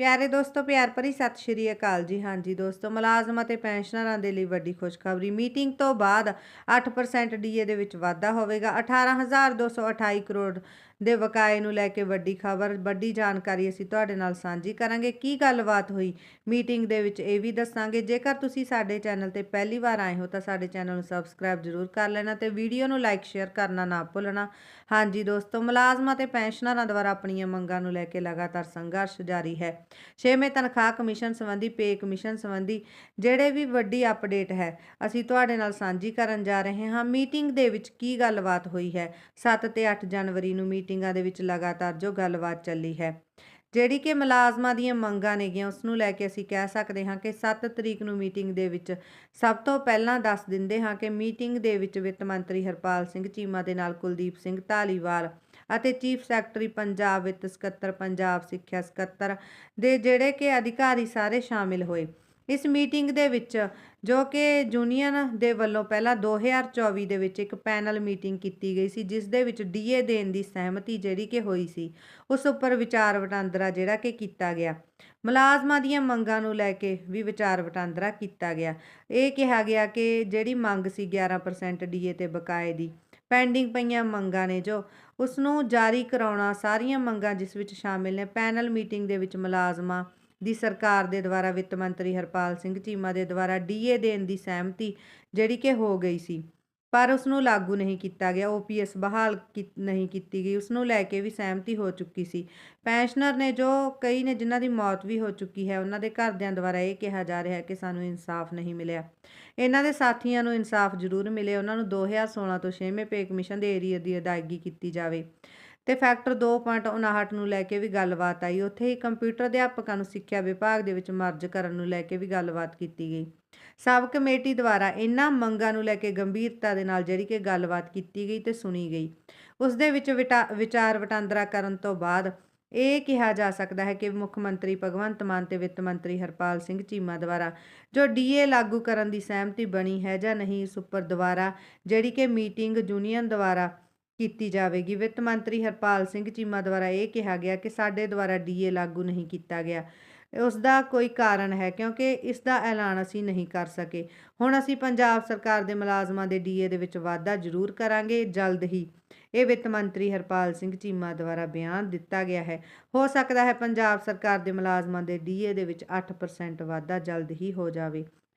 ਪਿਆਰੇ ਦੋਸਤੋ, ਪਿਆਰ ਭਰੀ ਸਤਿ ਸ਼੍ਰੀ ਅਕਾਲ ਜੀ। ਹਾਂਜੀ ਦੋਸਤੋ, ਮੁਲਾਜ਼ਮ ਅਤੇ ਪੈਨਸ਼ਨਰਾਂ ਦੇ ਲਈ ਵੱਡੀ ਖੁਸ਼ਖਬਰੀ। ਮੀਟਿੰਗ ਤੋਂ ਬਾਅਦ 8% ਡੀਏ ਦੇ ਵਿੱਚ ਵਾਧਾ ਹੋਵੇਗਾ। 18228 ਕਰੋੜ ਦੇ ਬਕਾਏ ਨੂੰ ਲੈ ਕੇ ਵੱਡੀ ਖਬਰ, ਵੱਡੀ ਜਾਣਕਾਰੀ ਅਸੀਂ ਤੁਹਾਡੇ ਨਾਲ ਸਾਂਝੀ ਕਰਾਂਗੇ। ਕੀ ਗੱਲਬਾਤ ਹੋਈ? ਮੀਟਿੰਗ ਦੇ ਵਿੱਚ ਇਹ ਵੀ ਦੱਸਾਂਗੇ। ਜੇਕਰ ਤੁਸੀਂ ਸਾਡੇ ਚੈਨਲ ਤੇ ਪਹਿਲੀ ਵਾਰ ਆਏ ਹੋ ਤਾਂ ਸਾਡੇ ਚੈਨਲ ਨੂੰ ਸਬਸਕ੍ਰਾਈਬ ਜ਼ਰੂਰ ਕਰ ਲੈਣਾ ਤੇ ਵੀਡੀਓ ਨੂੰ ਲਾਈਕ, ਸ਼ੇਅਰ ਕਰਨਾ ਨਾ ਭੁੱਲਣਾ। ਹਾਂਜੀ ਦੋਸਤੋ, ਮੁਲਾਜ਼ਮਾਂ ਤੇ ਪੈਨਸ਼ਨਰਾਂ ਦੁਆਰਾ ਆਪਣੀਆਂ ਮੰਗਾਂ ਨੂੰ ਲੈ ਕੇ ਲਗਾਤਾਰ ਸੰਘਰਸ਼ ਜਾਰੀ ਹੈ। ਛੇਵੇਂ ਤਨਖਾਹ ਕਮਿਸ਼ਨ ਸੰਬੰਧੀ, ਪੇ ਕਮਿਸ਼ਨ ਸੰਬੰਧੀ ਜਿਹੜੇ ਵੀ ਵੱਡੀ ਅਪਡੇਟ ਹੈ, ਅਸੀਂ ਤੁਹਾਡੇ ਨਾਲ ਸਾਂਝੀ ਕਰਨ ਜਾ ਰਹੇ ਹਾਂ। ਮੀਟਿੰਗ ਦੇ ਵਿੱਚ ਕੀ ਗੱਲਬਾਤ ਹੋਈ ਹੈ? 7 ਤੇ 8 ਜਨਵਰੀ ਨੂੰ ਮੀਟਿੰਗਾਂ ਦੇ ਵਿੱਚ ਲਗਾਤਾਰ ਜੋ ਗੱਲਬਾਤ ਚੱਲੀ ਹੈ, ਜਿਹੜੀ ਕਿ ਮੁਲਾਜ਼ਮਾਂ ਦੀਆਂ ਮੰਗਾਂ ਨੇਗੀਆਂ, ਉਸ ਨੂੰ ਲੈ ਕੇ ਅਸੀਂ ਕਹਿ ਸਕਦੇ ਹਾਂ ਕਿ 7 ਤਰੀਕ ਨੂੰ ਮੀਟਿੰਗ ਦੇ ਵਿੱਚ ਸਭ ਤੋਂ ਪਹਿਲਾਂ ਦੱਸ ਦਿੰਦੇ ਹਾਂ ਕਿ ਮੀਟਿੰਗ ਦੇ ਵਿੱਚ ਵਿੱਤ ਮੰਤਰੀ ਹਰਪਾਲ ਸਿੰਘ ਚੀਮਾ ਦੇ ਨਾਲ ਕੁਲਦੀਪ ਸਿੰਘ ਢਾਲੀਵਾਲ ਅਤੇ ਚੀਫ ਸੈਕਟਰੀ ਪੰਜਾਬ ਵਿੱਤ ਸਕੱਤਰ, ਪੰਜਾਬ ਸਿੱਖਿਆ ਸਕੱਤਰ ਦੇ ਜਿਹੜੇ ਕਿ ਅਧਿਕਾਰੀ ਸਾਰੇ ਸ਼ਾਮਿਲ ਹੋਏ। ਇਸ ਮੀਟਿੰਗ ਦੇ ਵਿੱਚ ਜੋ ਕਿ ਯੂਨੀਅਨ ਦੇ ਵੱਲੋਂ ਪਹਿਲਾਂ 2024 ਦੇ ਵਿੱਚ ਇੱਕ ਪੈਨਲ ਮੀਟਿੰਗ ਕੀਤੀ ਗਈ ਸੀ, ਜਿਸ ਦੇ ਵਿੱਚ ਡੀਏ ਦੇਣ ਦੀ ਸਹਿਮਤੀ ਜਿਹੜੀ ਕਿ ਹੋਈ ਸੀ, ਉਸ ਉੱਪਰ ਵਿਚਾਰ ਵਟਾਂਦਰਾ ਜਿਹੜਾ ਕਿ ਕੀਤਾ ਗਿਆ। ਮੁਲਾਜ਼ਮਾਂ ਦੀਆਂ ਮੰਗਾਂ ਨੂੰ ਲੈ ਕੇ ਵੀ ਵਿਚਾਰ ਵਟਾਂਦਰਾ ਕੀਤਾ ਗਿਆ। ਇਹ ਕਿਹਾ ਗਿਆ ਕਿ ਜਿਹੜੀ ਮੰਗ ਸੀ 11% ਡੀਏ ਤੇ ਬਕਾਏ ਦੀ ਪੈਂਡਿੰਗ ਪਈਆਂ ਮੰਗਾਂ ਨੇ ਜੋ ਉਸ ਨੂੰ ਜਾਰੀ ਕਰਾਉਣਾ, ਸਾਰੀਆਂ ਮੰਗਾਂ ਜਿਸ ਵਿੱਚ ਸ਼ਾਮਿਲ ਨੇ, ਪੈਨਲ ਮੀਟਿੰਗ ਦੇ ਵਿੱਚ ਮੁਲਾਜ਼ਮਾਂ ਦੀ ਸਰਕਾਰ ਦੇ ਦੁਆਰਾ, ਵਿੱਤ ਮੰਤਰੀ ਹਰਪਾਲ ਸਿੰਘ ਚੀਮਾ ਦੇ ਦੁਆਰਾ ਡੀਏ ਦੇਣ ਦੀ ਸਹਿਮਤੀ ਜਿਹੜੀ ਕਿ ਹੋ ਗਈ ਸੀ। ਪਰ ਉਸ ਨੂੰ ਲਾਗੂ ਨਹੀਂ ਕੀਤਾ ਗਿਆ ਓਪੀਐਸ ਬਹਾਲ ਨਹੀਂ ਕੀਤੀ ਗਈ। ਉਸ ਨੂੰ ਲੈ ਕੇ ਵੀ ਸਹਿਮਤੀ ਹੋ ਚੁੱਕੀ ਸੀ। ਪੈਨਸ਼ਨਰ ਨੇ ਜੋ ਕਈ ਨੇ ਜਿਨ੍ਹਾਂ ਦੀ ਮੌਤ ਵੀ ਹੋ ਚੁੱਕੀ ਹੈ, ਉਹਨਾਂ ਦੇ ਘਰਦਿਆਂ ਦੁਆਰਾ ਇਹ ਕਿਹਾ ਜਾ ਰਿਹਾ ਹੈ ਕਿ ਸਾਨੂੰ ਇਨਸਾਫ ਨਹੀਂ ਮਿਲਿਆ। ਇਹਨਾਂ ਦੇ ਸਾਥੀਆਂ ਨੂੰ ਇਨਸਾਫ ਜ਼ਰੂਰ ਮਿਲੇ। ਉਹਨਾਂ ਨੂੰ 2016 ਤੋਂ 6ਵੇਂ ਪੇ ਕਮਿਸ਼ਨ ਦੇ ਏਰੀਆ ਦੀ ਅਦਾਇਗੀ ਕੀਤੀ ਜਾਵੇ। ਤੇ ਫੈਕਟਰ 2.59 ਨੂੰ ਲੈ ਕੇ ਵੀ ਗੱਲਬਾਤ ਆਈ। ਉੱਥੇ ਹੀ ਕੰਪਿਊਟਰ ਅਧਿਆਪਕਾਂ ਨੂੰ ਸਿੱਖਿਆ ਵਿਭਾਗ ਦੇ ਵਿੱਚ ਮਰਜ ਕਰਨ ਨੂੰ ਲੈ ਕੇ ਵੀ ਗੱਲਬਾਤ ਕੀਤੀ ਗਈ। ਸਬ ਕਮੇਟੀ ਦੁਆਰਾ ਇਹਨਾਂ ਮੰਗਾਂ ਨੂੰ ਲੈ ਕੇ ਗੰਭੀਰਤਾ ਦੇ ਨਾਲ ਜਿਹੜੀ ਕਿ ਗੱਲਬਾਤ ਕੀਤੀ ਗਈ ਤੇ ਸੁਣੀ ਗਈ। ਉਸ ਦੇ ਵਿੱਚ ਵਿਚਾਰ ਵਟਾਂਦਰਾ ਕਰਨ ਤੋਂ ਬਾਅਦ ਇਹ ਕਿਹਾ ਜਾ ਸਕਦਾ ਹੈ ਕਿ ਮੁੱਖ ਮੰਤਰੀ ਭਗਵੰਤ ਮਾਨ ਤੇ ਵਿੱਤ ਮੰਤਰੀ ਹਰਪਾਲ ਸਿੰਘ ਚੀਮਾ ਦੁਆਰਾ ਜੋ ਡੀਏ ਲਾਗੂ ਕਰਨ ਦੀ ਸਹਿਮਤੀ ਬਣੀ ਹੈ ਜਾਂ ਨਹੀਂ, ਇਸ ਉੱਪਰ ਦੁਆਰਾ ਜਿਹੜੀ ਕਿ ਮੀਟਿੰਗ ਯੂਨੀਅਨ ਦੁਆਰਾ ਕੀਤੀ ਜਾਵੇਗੀ। ਵਿੱਤ ਮੰਤਰੀ ਹਰਪਾਲ ਸਿੰਘ ਚੀਮਾ ਦੁਆਰਾ ਇਹ ਕਿਹਾ ਗਿਆ ਕਿ ਸਾਡੇ ਦੁਆਰਾ ਡੀਏ ਲਾਗੂ ਨਹੀਂ ਕੀਤਾ ਗਿਆ। ਉਸ ਦਾ ਕੋਈ ਕਾਰਨ ਹੈ ਕਿਉਂਕਿ ਇਸ ਦਾ ਐਲਾਨ ਅਸੀਂ ਨਹੀਂ ਕਰ ਸਕੇ। ਹੁਣ ਅਸੀਂ ਪੰਜਾਬ ਸਰਕਾਰ ਦੇ ਮੁਲਾਜ਼ਮਾਂ ਦੇ ਡੀਏ ਦੇ ਵਿੱਚ ਵਾਧਾ ਜ਼ਰੂਰ ਕਰਾਂਗੇ। ਜਲਦ ਹੀ ਇਹ ਵਿੱਤ ਮੰਤਰੀ ਹਰਪਾਲ ਸਿੰਘ ਚੀਮਾ ਦੁਆਰਾ ਬਿਆਨ ਦਿੱਤਾ ਗਿਆ ਹੈ। ਹੋ ਸਕਦਾ ਹੈ ਪੰਜਾਬ ਸਰਕਾਰ ਦੇ ਮੁਲਾਜ਼ਮਾਂ ਦੇ ਡੀਏ ਦੇ ਵਿੱਚ 8% ਵਾਧਾ ਜਲਦ ਹੀ ਹੋ ਜਾਵੇ।